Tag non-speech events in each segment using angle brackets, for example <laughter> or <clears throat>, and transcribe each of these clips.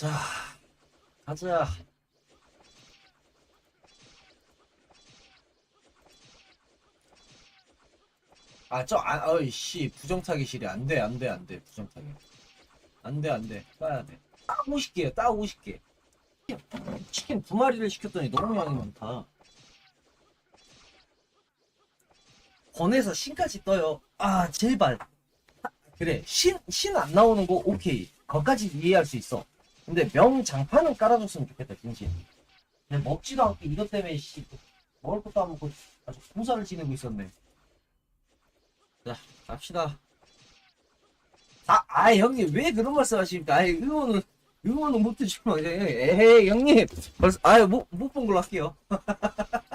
자, 가자. 아, 저, 아, 어이 씨, 부정타깃이래. 안 돼, 안 돼, 안 돼, 부정타깃. 안 돼, 안 돼. 빠야 돼. 딱 50개야, 딱 50개. 치킨 두 마리를 시켰더니 너무 양이 많다. 권에서 신까지 떠요. 아, 제발. 아, 그래, 신, 신 안 나오는 거 오케이. 거기까지 이해할 수 있어. 근데 명장판은 깔아줬으면 좋겠다, 진심. 근데 먹지도 않고 이것 때문에, 씨, 먹을 것도 안 먹고 아주 공사를 지내고 있었네. 자, 갑시다. 아, 아, 형님, 왜 그런 말씀 하십니까? 아이, 응원은, 응원은 못 해주면, 에헤이, 형님. 벌써, 아유, 못, 못 본 걸로 할게요. <laughs>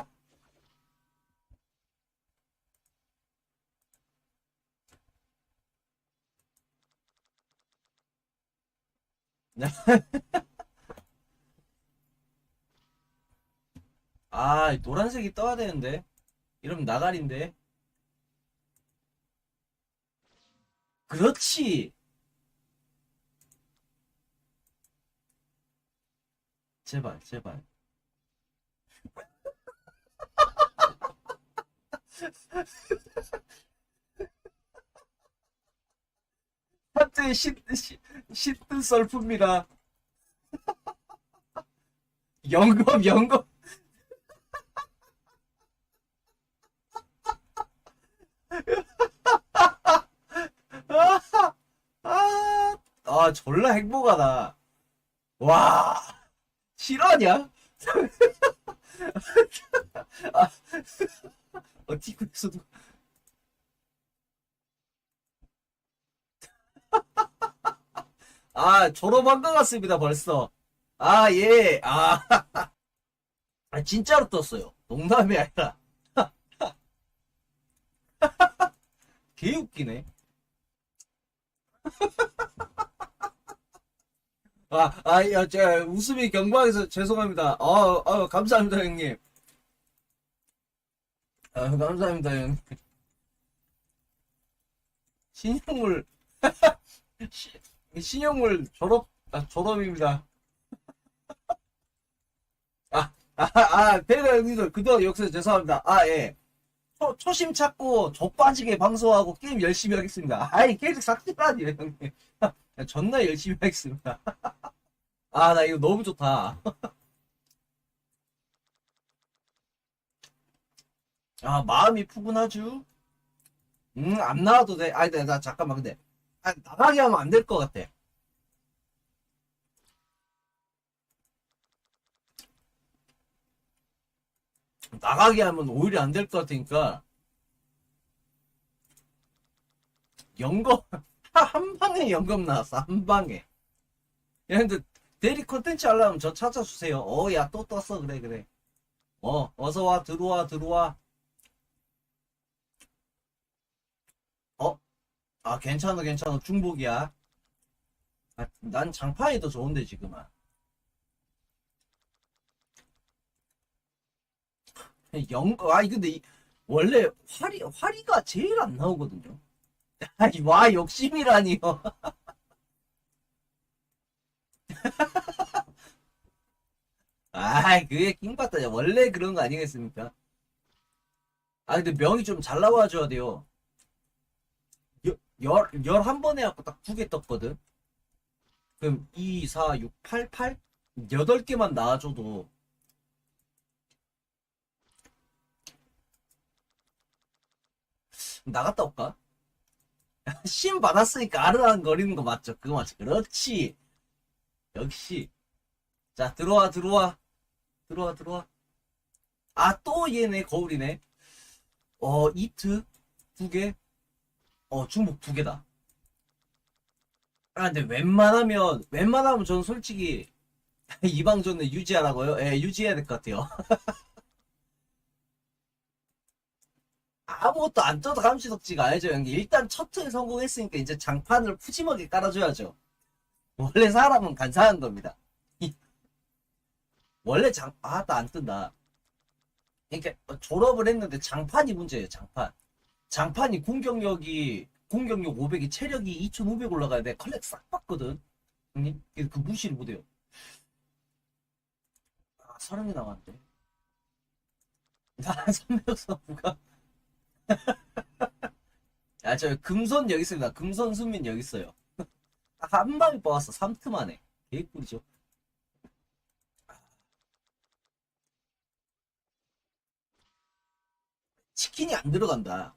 아, 노란색이 떠야 되는데. 이러면 나가리인데. 그렇지. 제발, 제발. <laughs> 시, 시트 썰프입니다. 영검, 영검. 아, 아, 졸라 행복하다. 와, 실화냐? <laughs> 아, 어, 티쿠에서도. 아, 졸업한 것 같습니다, 벌써. 아, 예, 아. <laughs> 아, 진짜로 떴어요. 농담이 아니라. <laughs> 개 웃기네. <laughs> 아, 아, 야, 제가 웃음이 경박해서 죄송합니다. 아, 아, 감사합니다, 형님. 아, 감사합니다, 형님. 신용물, 시- 신용물 졸업, 아, 졸업입니다. 아, 아, 아, 배가 형님들, 그동안 역시 죄송합니다. 아, 예. 초, 초심 찾고 족빠지게 방송하고 게임 열심히 하겠습니다. 아이, 캐릭 삭제라니요, 형님. 존나 열심히 하겠습니다. 아, 나 이거 너무 좋다. 아, 마음이 푸근하죠? 음, 안 나와도 돼. 아니, 나, 나 잠깐만, 근데. 아, 나가게 하면 안 될 것 같아. 나가게 하면 오히려 안 될 것 같으니까. 연금, <laughs> 한 방에 연금 나왔어, 한 방에. 야, 근데 대리 콘텐츠 하려면 저 찾아주세요. 어, 야, 또 떴어. 그래, 그래. 어, 어서와, 들어와, 들어와. 어? 아, 괜찮아, 괜찮아. 중복이야. 아, 난 장판이 더 좋은데, 지금은. 영, 아니, 근데, 이- 원래, 화리, 화리가 제일 안 나오거든요. 아니, 와, 욕심이라니요. <laughs> 아이, 그게 킹받다. 원래 그런 거 아니겠습니까? 아, 근데 명이 좀 잘 나와줘야 돼요. 열, 열, 열한 번 해갖고 딱 두 개 떴거든? 그럼 2, 4, 6, 8, 8? 8개만 나와줘도. 나갔다 올까? <laughs> 심 받았으니까 아르랑거리는 거 맞죠? 그거 맞죠? 그렇지. 역시. 자, 들어와, 들어와. 들어와, 들어와. 아, 또 얘네, 거울이네. 어, 이트 두 개. 어, 중복 두 개다. 아, 근데 웬만하면, 웬만하면 저는 솔직히, <laughs> 이 방전은 유지하라고요? 예, 유지해야 될 것 같아요. <laughs> 아무것도 안 떠도 감시덕지가 아니죠, 형님. 일단 첫턴 성공했으니까 이제 장판을 푸짐하게 깔아줘야죠. 원래 사람은 간사한 겁니다. <laughs> 원래 장, 아, 나 안 뜬다. 그러니까 졸업을 했는데 장판이 문제예요, 장판. 장판이 공격력이, 공격력 500이 체력이 2500 올라가야 돼. 컬렉 싹 봤거든. 형님? 그 무시를 못 해요. 서른 개 남았는데. 나 <laughs> 선배서부가. <laughs> 아, 저 금손 여기 있습니다. 금손 순민 여기 있어요. 한 방에 뽑았어. 3트 만에. 개꿀이죠. 치킨이 안 들어간다.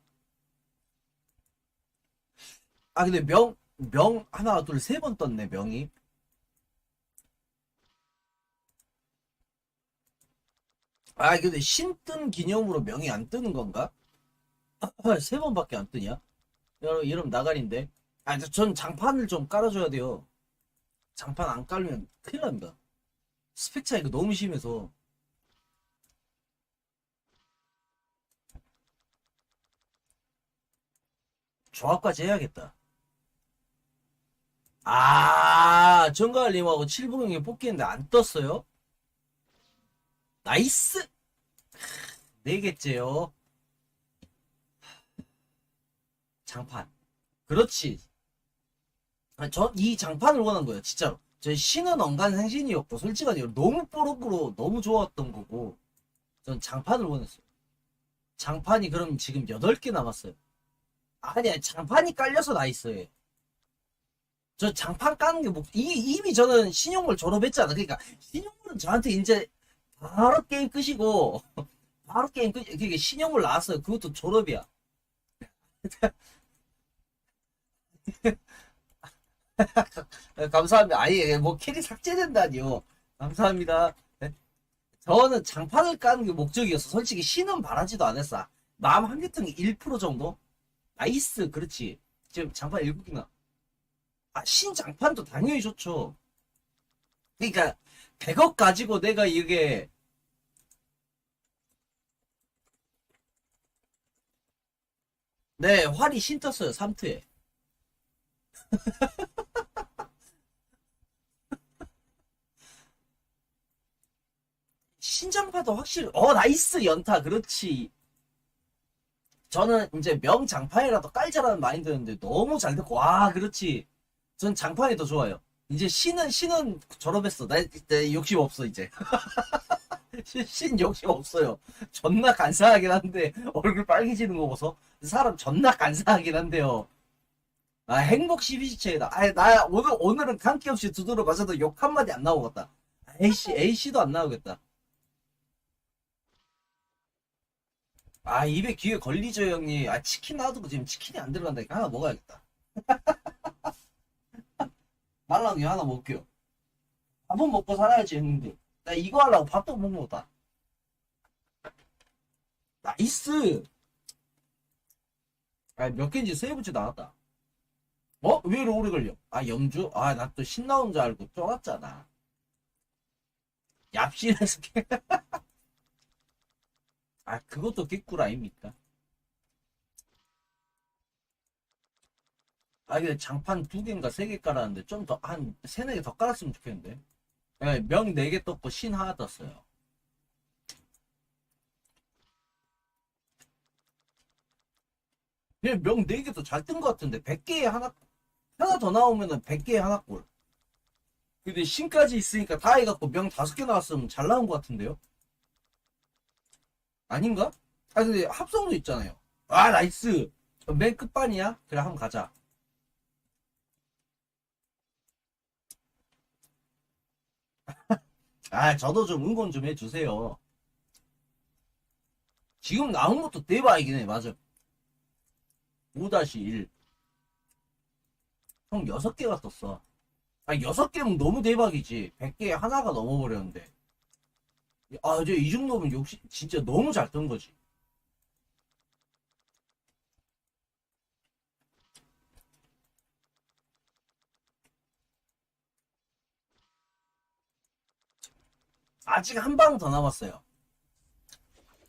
아, 근데 명, 명, 하나, 둘, 세 번 떴네, 명이. 아, 근데 신 뜬 기념으로 명이 안 뜨는 건가? <clears throat> 세 번밖에 안 뜨냐? 여러분, 이러면 나가린데. 아, 저- 전 장판을 좀 깔아줘야 돼요. 장판 안 깔면 큰일 납니다. 스펙 차이가 너무 심해서. 조합까지 해야겠다. 아, 정가을님하고 칠봉형이 뽑기했는데 안 떴어요? 나이스! 네 개째요. 장판. 그렇지. 아, 저, 이 장판을 원한 거예요, 진짜로. 저 신은 언간 생신이었고, 솔직하게 너무 뽀록으로 너무 좋았던 거고, 전 장판을 원했어요. 장판이 그럼 지금 8개 남았어요. 아니야, 장판이 깔려서 나이스해. 저 장판 까는 게 뭐, 이, 이미 저는 신용물 졸업했잖아. 그러니까, 신용물은 저한테 이제 바로 게임 끝이고, <laughs> 바로 게임 끝, 그게 신용물 나왔어요. 그것도 졸업이야. <laughs> 감사합니다. 아예 뭐 캐리 삭제된다니요. 감사합니다. 네? 저는 장판을 까는 게 목적이었어. 솔직히 신은 바라지도 않았어. 마음 한계통이 1% 정도? 나이스, 그렇지. 지금 장판 7개나. 아, 신 장판도 당연히 좋죠. 그러니까 100억 가지고 내가 이게 네, 활이 신 떴어요. 3트에. <laughs> 신장파도 확실히 어 나이스 연타 그렇지 저는 이제 명장판이라도 깔자라는 마인드였는데 너무 잘 됐고 와 그렇지 전 장판이 더 좋아요. 이제 신은 신은 졸업했어. 나, 나 욕심 없어 이제. 신, <laughs> 신 욕심 없어요. 존나 간사하긴 한데 얼굴 빨개지는 거 보소. 사람 존나 간사하긴 한데요. 아 행복 12지체이다. 아나 오늘 오늘은 감기 없이 두드러 가서도 욕 한마디 안 나오겠다. A씨 A씨도 안 나오겠다. 아, 입에 귀에 걸리죠, 형님. 아, 치킨 놔두고 지금 치킨이 안 들어간다니까 하나 먹어야겠다. <laughs> 말랑이 하나 먹게요. 밥은 먹고 살아야지, 형님들. 나 이거 하려고 밥도 못 먹었다. 나이스! 아, 몇 개인지 세이브치 나왔다. 어? 왜 이렇게 오래 걸려? 아, 영주? 아, 나 또 신나온 줄 알고 쫄았잖아. 얍실해서 <laughs> 아, 그것도 개꿀 아닙니까? 아, 이게 장판 두 개인가 세 개 깔았는데 좀 더, 한 세네 개 더 깔았으면 좋겠는데. 예, 명네 개 떴고 신 하나 떴어요. 그냥 명네 개도 잘 뜬 것 같은데 100개에 하나, 하나 더 나오면은 100개에 하나 꼴. 근데 신까지 있으니까 다 해갖고 명 다섯 개 나왔으면 잘 나온 것 같은데요? 아닌가? 아 근데 합성도 있잖아요. 아 나이스. 맨 끝반이야? 그래 한번 가자. 아 저도 좀 응원 좀 해주세요. 지금 나온 것도 대박이긴 해 맞아. 5-1. 형 6개가 떴어. 아 6개면 너무 대박이지. 100개에 하나가 넘어버렸는데. 아, 이제 이 정도면 역시 진짜 너무 잘 뜬 거지. 아직 한 방 더 남았어요.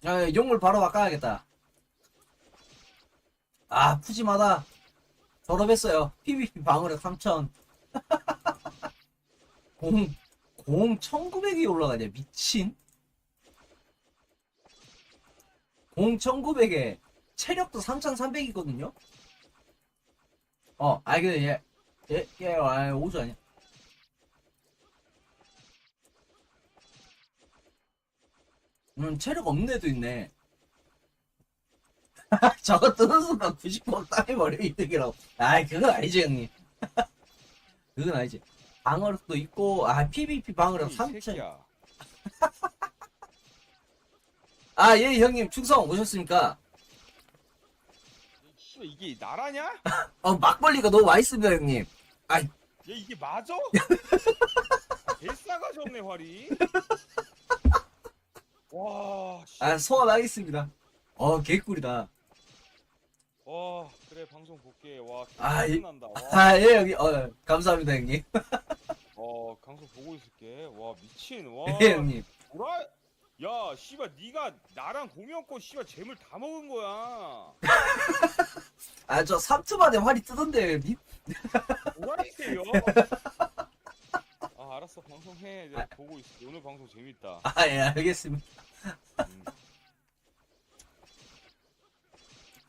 아, 용물 바로 바꿔야겠다. 아, 푸짐하다. 졸업했어요. PVP <laughs> 방어력 3000. <laughs> 공, 공 1900이 올라가냐, 미친? 공 1900에 체력도 3300이거든요? 어, 아, 근데 얘, 얘, 얘, 아, 오주 아니야. 음, 체력 없는 애도 있네. 저거 뜨는 순간 90% 땀이 머리 이득이라고. 아이, 그건 아니지, 형님. <laughs> 그건 아니지. 방어력도 있고, 아, PVP 방어력 이 3천. 새끼야. <laughs> 아, 예, 형님, 충성 오셨습니까? 이게 나라냐? <laughs> 어, 막걸리가 너무 맛있습니다, 형님. 얘 이게 맞아? 개 싸가지 없네 활이. 와, 씨. 아, 소환하겠습니다. 어, 개꿀이다. 와, 그래 방송 볼게. 와, 아, 이- 난다. 와, 아, 예, 형님. 어, 감사합니다, 형님. 어, 방송 보고 있을게. 와, 미친. 와, 예, 형님. 뭐라? 야, 씨발 네가 나랑 공연권 씨발 재물 다 먹은 거야. <laughs> 아, 저 3트 만에 활이 뜨던데요, 형님. 뭐라니까요? <laughs> 아, 알았어. 방송해. 내가 보고 있어. 오늘 방송 재밌다. 아, 예, 알겠습니다. 음.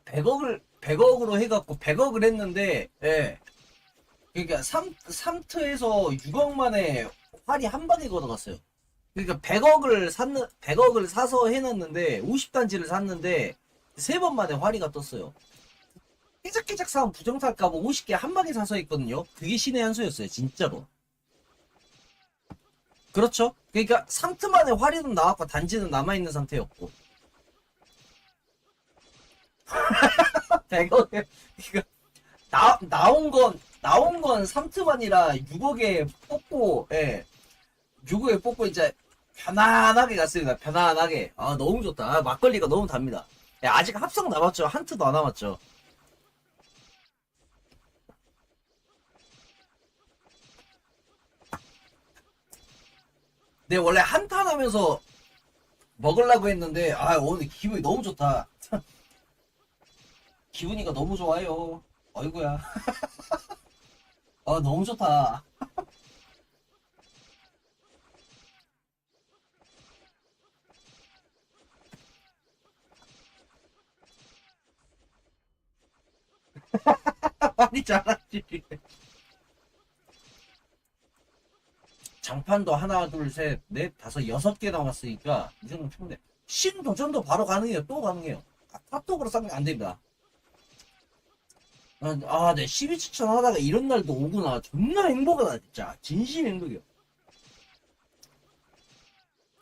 100억을, 100억으로 해갖고 100억을 했는데, 예. 그러니까 3, 3트에서 6억 만에 활이 한 방에 걷어갔어요. 그러니까 100억을 샀는, 100억을 사서 해놨는데, 50단지를 샀는데, 세 번 만에 활이가 떴어요. 깨작깨작 사면 부정탈까봐 50개 한 방에 사서 했거든요. 그게 신의 한 수였어요, 진짜로. 그렇죠? 그러니까 3트 만에 활이는 나왔고, 단지는 남아있는 상태였고. <laughs> 100억에 이거 나 나온 건 나온 건 3트만이라 6억에 뽑고 예. 6억에 뽑고 이제 편안하게 갔습니다. 편안하게. 아 너무 좋다. 아, 막걸리가 너무 답니다. 예, 아직 합성 남았죠. 한 트도 안 남았죠 네 원래 한탄 하면서 먹으려고 했는데 아 오늘 기분이 너무 좋다 <laughs> 기분이가 너무 좋아요. 어이구야. <laughs> 아, 너무 좋다. <laughs> 많이 잘하지. 장판도 하나, 둘, 셋, 넷, 다섯, 여섯 개 남았으니까 이 정도 충분해. 신도전도 바로 가능해요. 또 가능해요. 아, 탑독으로 싸면 안 됩니다. 아, 아, 네, 12추천 하다가 이런 날도 오구나. 존나 행복하다, 진짜. 진심 행복이요.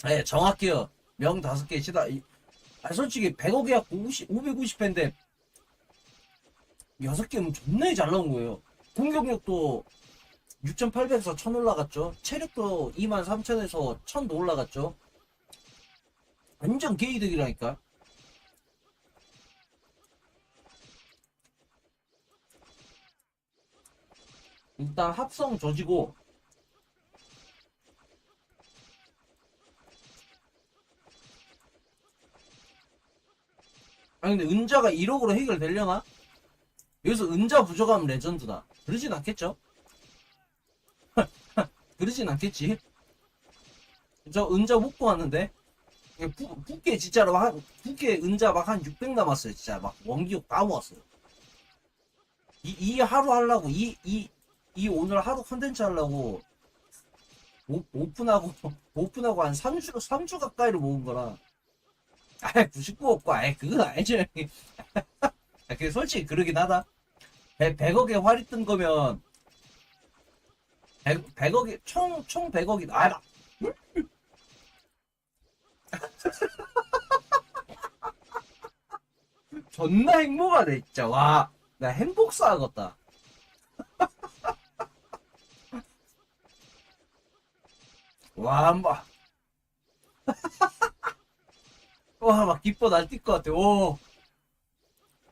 네, 정확해요. 명 다섯 개. 이- 아, 솔직히 100억 해갖고 50, 550회인데, 여섯 개면 존나 잘 나온 거예요. 공격력도 6,800에서 1000 올라갔죠. 체력도 23,000에서 1000도 올라갔죠. 완전 개이득이라니까. 일단 합성 조지고 아니 근데 은자가 1억으로 해결되려나? 여기서 은자 부족하면 레전드다 그러진 않겠죠? 그러진 않겠지. 저 은자 못 구하는데 부, 부께 진짜로 한 부께 은자 막 한 600 남았어요 진짜. 막 원기옥 다 모았어요. 이, 이 하루 하려고 이, 이, 이 오늘 하루 컨텐츠 하려고 오, 오픈하고 <laughs> 오픈하고 한 3주 3주 가까이를 모은 거라. <laughs> 아99 없고 아예 그건 아니죠 형님 아, 그 솔직히 그러긴 하다. 100, 100억에 활이 뜬 거면 100, 100억이 총, 총 100억이 아 <laughs> 존나 행복하네 진짜 와 나 행복 쌓아갔다 <laughs> 와, 막. <laughs> 와, 막 기뻐 날뛸 것 같아. 오.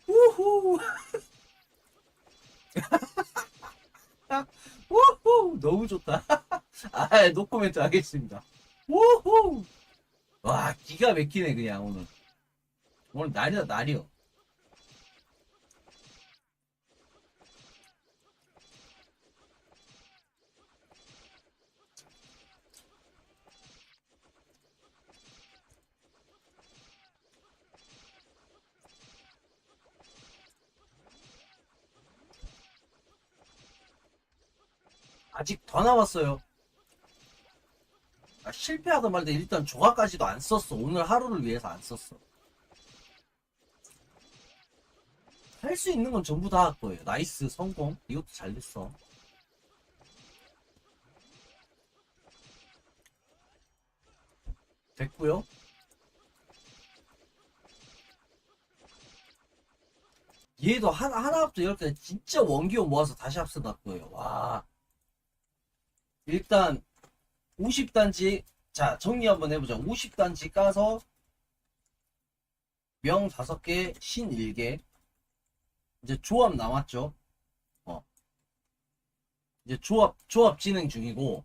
우후. 우후. 너무 좋다. <laughs> 아, 노코멘트 하겠습니다. 우후. 와, 기가 막히네, 그냥, 오늘. 오늘 날이다, 날이요. 아직 더 남았어요. 아, 실패하든 말든 일단 조각까지도 안 썼어. 오늘 하루를 위해서 안 썼어. 할 수 있는 건 전부 다 할 거예요. 나이스 성공. 이것도 잘 됐어. 됐고요. 얘도 하나, 하나부터 열까지 진짜 원기호 모아서 다시 놨 거예요. 와. 일단, 50단지, 자, 정리 한번 해보자. 50단지 까서, 명 5개, 신 1개. 이제 조합 남았죠. 어. 이제 조합, 조합 진행 중이고,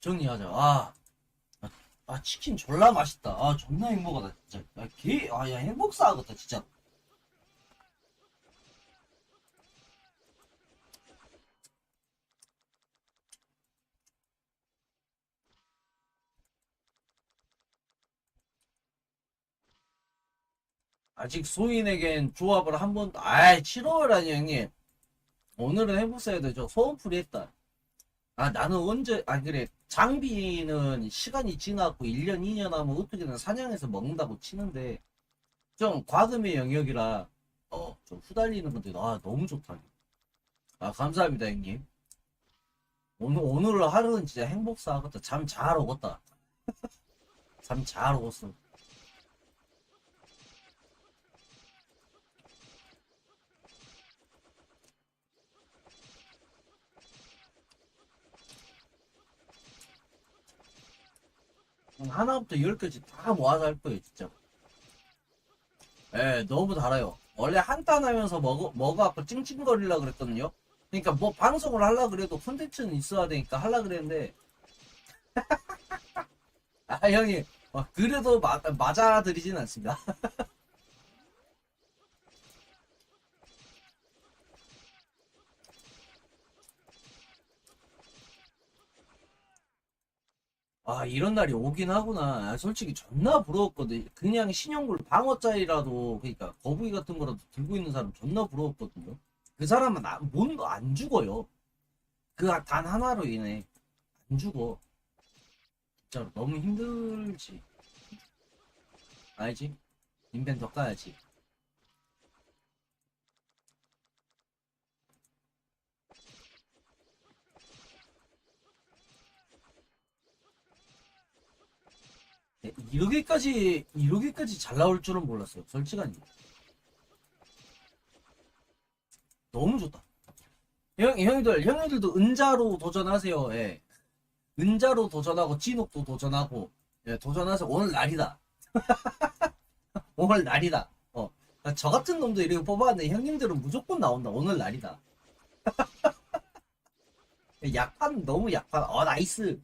정리하자. 아, 아, 아, 치킨 졸라 맛있다. 아, 존나 행복하다, 진짜. 아, 개, 아, 야, 행복사하겠다, 진짜. 아직 소인에겐 조합을 한 번도, 아이, 7월아니, 형님. 오늘은 해보셔야 되죠. 소원풀이 했다. 아, 나는 언제, 아, 그래. 장비는 시간이 지나고 1년, 2년 하면 어떻게든 사냥해서 먹는다고 치는데, 좀 과금의 영역이라, 어, 좀 후달리는 건데, 아, 너무 좋다. 아, 감사합니다, 형님. 오늘, 오늘 하루는 진짜 행복사 하겠다. 잠 잘 오겠다. <laughs> 잠 잘 오겠어. 하나부터 열까지 다 모아서 할 거예요, 진짜. 예, 너무 달아요. 원래 한탄 하면서 먹어, 먹어갖고 찡찡거리려 그랬거든요. 그러니까 뭐 방송을 하려 그래도 콘텐츠는 있어야 되니까 하려 그랬는데. <laughs> 아, 형님, 어, 그래도 마, 맞아드리진 않습니다. <laughs> 아, 이런 날이 오긴 하구나. 아, 솔직히 존나 부러웠거든. 그냥 신용불 방어짜리라도, 그러니까 거북이 같은 거라도 들고 있는 사람 존나 부러웠거든요. 그 사람은 아, 뭔가 안 죽어요. 그 단 하나로 인해 안 죽어. 진짜로 너무 힘들지. 알지? 인벤 더 까야지. 이렇게까지 이렇게까지 잘 나올 줄은 몰랐어요. 솔직하니. 너무 좋다. 형 형들 형님들도 은자로 도전하세요. 예. 은자로 도전하고 진옥도 도전하고 예, 도전하세요. 오늘 날이다. <laughs> 오늘 날이다. 어. 저 같은 놈도 이렇게 뽑아왔는데 형님들은 무조건 나온다. 오늘 날이다. <laughs> 약판 너무 약판. 어 나이스.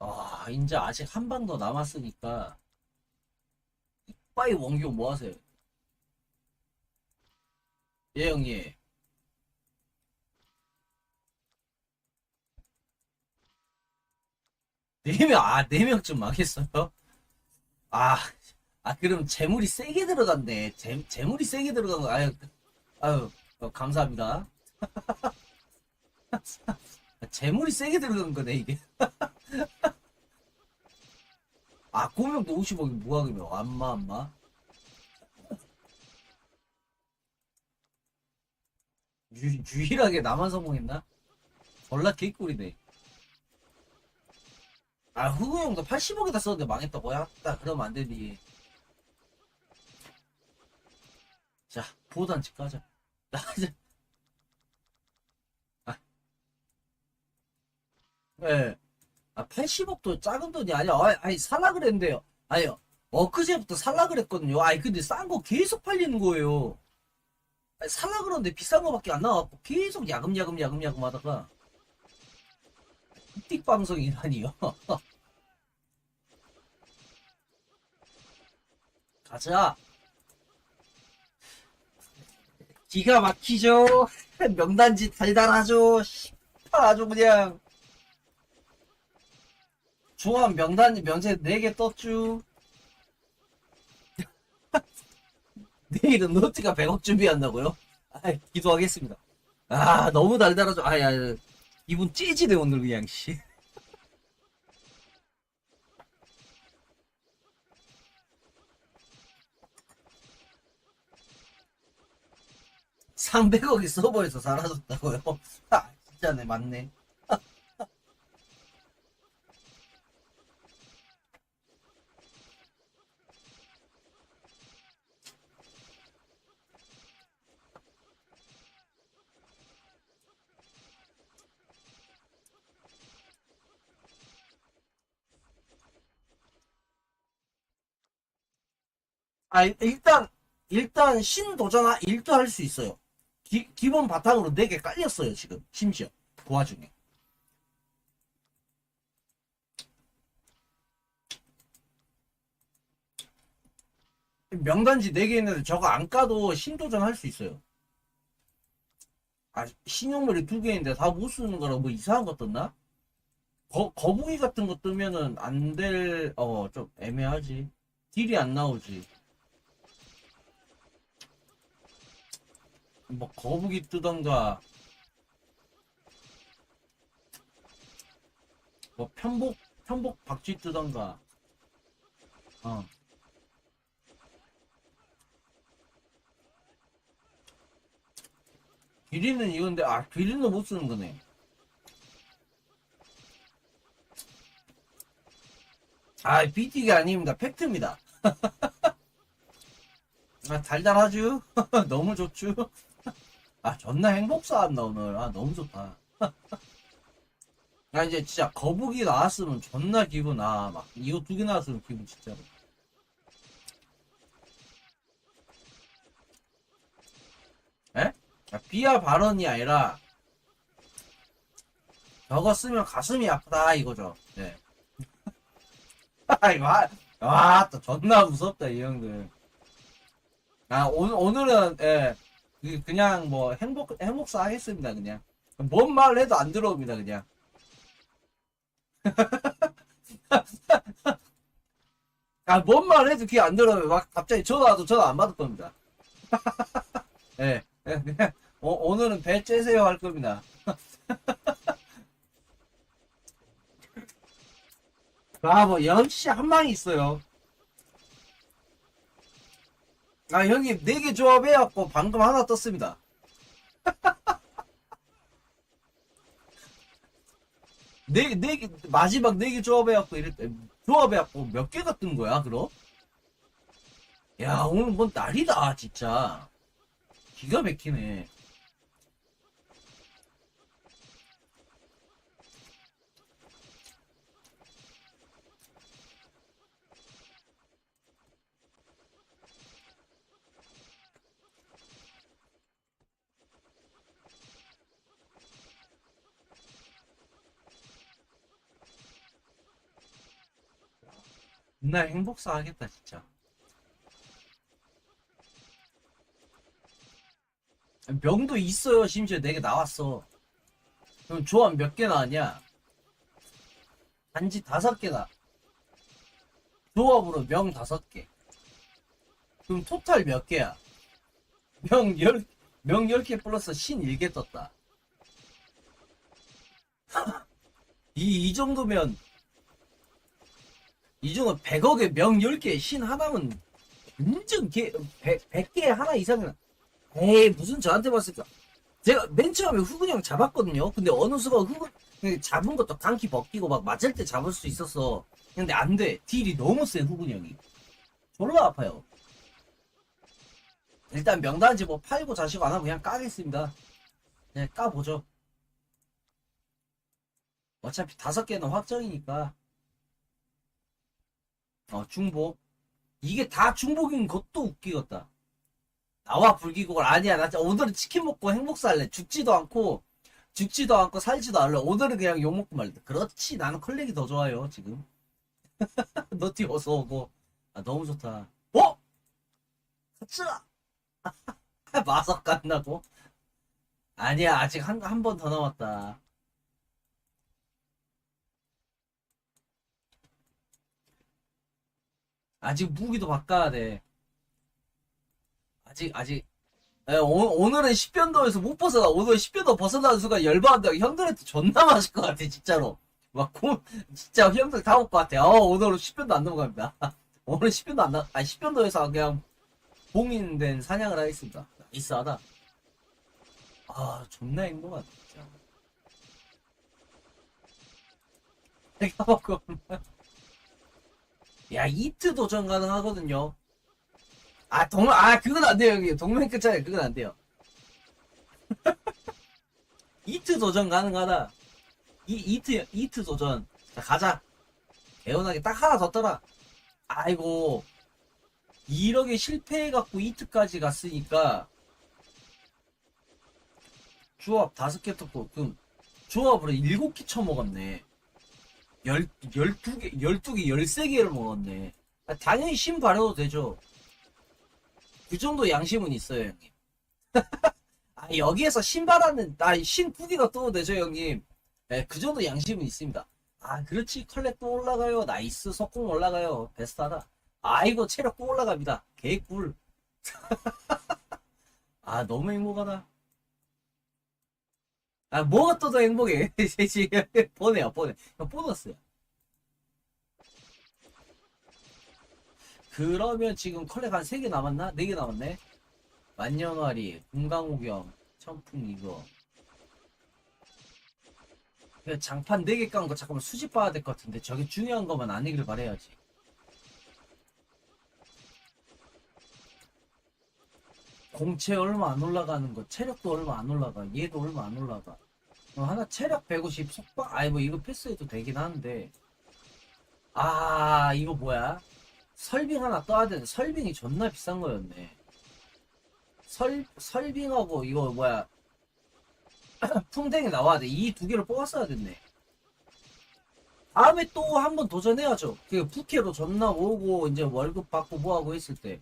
아, 이제 아직 한 방 더 남았으니까 이빠이 원교 뭐 하세요? 예, 형님. 네 명, 아, 네 명쯤 망했어요? 아, 아, 그럼 재물이 세게 들어갔네. 재, 재물이 세게 들어간 거, 아유, 아유, 어, 감사합니다. <laughs> 재물이 세게 들어간 거네, 이게. <laughs> 아, 고명도 50억이 무학이면 안마 안마. 유, 유일하게 나만 성공했나? 졸라 개꿀이네. 아, 후구 형도 80억에다 썼는데 망했다고 야? 딱 그러면 안 되니. 자, 보단지 까자. <laughs> 나 이제. 아. 예. 아, 80억도 작은 돈이 아니야. 아니, 아니 살라 그랬는데요. 아니요. 엊그제부터 살라 그랬거든요. 아니, 근데 싼 거 계속 팔리는 거예요. 아니, 살라 그러는데 비싼 거밖에 안 나와갖고 계속 야금야금 야금야금 하다가. 틱 방송이라니요. <laughs> 가자. 기가 막히죠. <laughs> 명단지 달달하죠. 씨발 아주 그냥. 조합 명단지 면제 4개 떴쥬. <laughs> 내일은 노트가 100억 준비한다고요? 아, 기도하겠습니다. 아, 너무 달달하죠. 아, 야, 야, 기분 찌지네, 오늘 그냥, 씨. <laughs> (300억이) 서버에서 사라졌다고요? <laughs> 아, 진짜네, 맞네. 아, 일단, 일단, 신도전화 1도 할 수 있어요. 기, 기본 바탕으로 4개 깔렸어요, 지금. 심지어. 그 와중에. 명단지 4개 있는데 저거 안 까도 신도전 할 수 있어요. 아, 신용물이 2개 있는데 다 못 쓰는 거라 뭐 이상한 거 떴나? 거, 거북이 같은 거 뜨면은 안 될, 어, 좀 애매하지. 딜이 안 나오지. 뭐 거북이 뜨던가. 뭐 편복 편복 박쥐 뜨던가. 어. 비리는 이건데 아 비리는 못 쓰는 거네. 아 BT가 아닙니다. 팩트입니다. <laughs> 아 달달하죠 <laughs> 너무 좋죠 아 존나 행복사한다 오늘. 아 너무 좋다. <laughs> 나 이제 진짜 거북이 나왔으면 존나 기분 아막 이거 두 개 나왔으면 기분 진짜로 에? 아, 비하 발언이 아니라 저거 쓰면 가슴이 아프다 이거죠. 네. <laughs> 아이 와또 존나 무섭다 이 형들. 아 오늘 오늘은 예 그- 그냥 뭐 행복 행복사 하겠습니다 그냥. 뭔말 해도 안 들어옵니다 그냥. <laughs> 아 뭔말 해도 귀 안 들어오면 막 갑자기 전화 와도 전화 안 받을 겁니다. <laughs> 예 예, 그냥 오, 오늘은 배 째세요 할 겁니다. <laughs> 아뭐 역시 한 방이 있어요 아 형님 네 개 조합해갖고 방금 하나 떴습니다. <laughs> 네, 네 개, 마지막 네 개 조합해갖고 이랬 조합해갖고 몇 개가 뜬 거야 그럼? 야 오늘 뭔 날이다 진짜. 기가 막히네 나 행복사 하겠다 진짜. 명도 있어요 심지어 내게 나왔어. 그럼 조합 몇 개 나왔냐? 단지 다섯 개다. 조합으로 명 다섯 개. 그럼 토탈 몇 개야? 명열명 10개 플러스 신 1개 떴다. <laughs> 이, 이 정도면 이 정도 100억에 명 10개 신 하나면 완전 개 100, 100개 하나 이상은 에이 무슨 저한테 봤을까? 제가 맨 처음에 후근 형 잡았거든요. 근데 어느 순간 후근 형이 잡은 것도 강키 벗기고 막 맞을 때 잡을 수 있었어. 근데 안돼. 딜이 너무 센 후근 형이. 졸라 아파요. 일단 명단지 뭐 팔고 자시고 안 하고 그냥 까겠습니다. 그냥 까보죠. 어차피 다섯 개는 확정이니까 어 중복. 이게 다 중복인 것도 웃기겠다. 나와 불기곡을 아니야. 나 오늘은 치킨 먹고 행복 살래. 죽지도 않고 죽지도 않고 살지도 않을래. 오늘은 그냥 욕 먹고 말래. 그렇지. 나는 컬렉이 더 좋아요 지금. <laughs> 너 뛰어서 오고. 아 너무 좋다. 어? 가츠라 <laughs> 마석 간다고? 아니야. 아직 한 한 번 더 남았다 아직 무기도 바꿔야 돼. 아직, 아직. 에, 오, 오늘은 10변도에서 못 벗어나. 오늘 10변도 벗어나는 순간 열받는다. 형들한테 존나 맞을 것 같아, 진짜로. 막, 고, 진짜 형들 다 올 것 같아. 어, 오늘은 10변도 안 넘어갑니다. <laughs> 오늘 10변도 안 나, 아니, 10변도에서 그냥 봉인된 사냥을 하겠습니다. 나이스하다. 아, 존나 행복하다, 진짜. <laughs> 내가 먹고. 야, 이트 도전 가능하거든요. 아, 동, 아, 그건 안 돼요, 형님. 동맹 끝자리, 그건 안 돼요. <laughs> 이트 도전 가능하다. 이, 이트, 이트 도전. 자, 가자. 개운하게 딱 하나 더 떠라. 아이고. 1억에 실패해갖고 이트까지 갔으니까. 조합 다섯 개 떴고, 그럼 조합으로 일곱 개 쳐먹었네. 열, 열두 개, 열두 개, 열세 개를 먹었네. 아, 당연히 신 바려도 되죠. 그 정도 양심은 있어요, 형님. <laughs> 아, 여기에서 신 바라는, 아, 신두 개가 떠도 되죠, 형님. 네, 그 정도 양심은 있습니다. 아, 그렇지. 컬렉 또 올라가요. 나이스. 석궁 올라가요. 베스트하다. 아이고, 체력 또 올라갑니다. 개꿀. <laughs> 아, 너무 행복하다. 아, 뭐가 또 더 행복해. 보내요, 보내. 이거 보너스야. 그러면 지금 컬렉 한 3개 남았나? 4개 남았네? 만년화리, 금강호경, 천풍 이거. 장판 4개 깐 거 잠깐만 수집 봐야 될 것 같은데 저게 중요한 거만 아니길 바래야지. 공채 얼마 안 올라가는 거, 체력도 얼마 안 올라가, 얘도 얼마 안 올라가. 어, 하나 체력 150, 속박, 아이 뭐 이거 패스해도 되긴 하는데. 아, 이거 뭐야? 설빙 하나 떠야 되는데, 설빙이 존나 비싼 거였네. 설, 설빙하고 이거 뭐야. <clears throat> 풍뎅이 나와야 돼. 이 두 개를 뽑았어야 됐네. 다음에 또 한 번 도전해야죠. 그 부캐로 존나 오고, 이제 월급 받고 뭐하고 했을 때.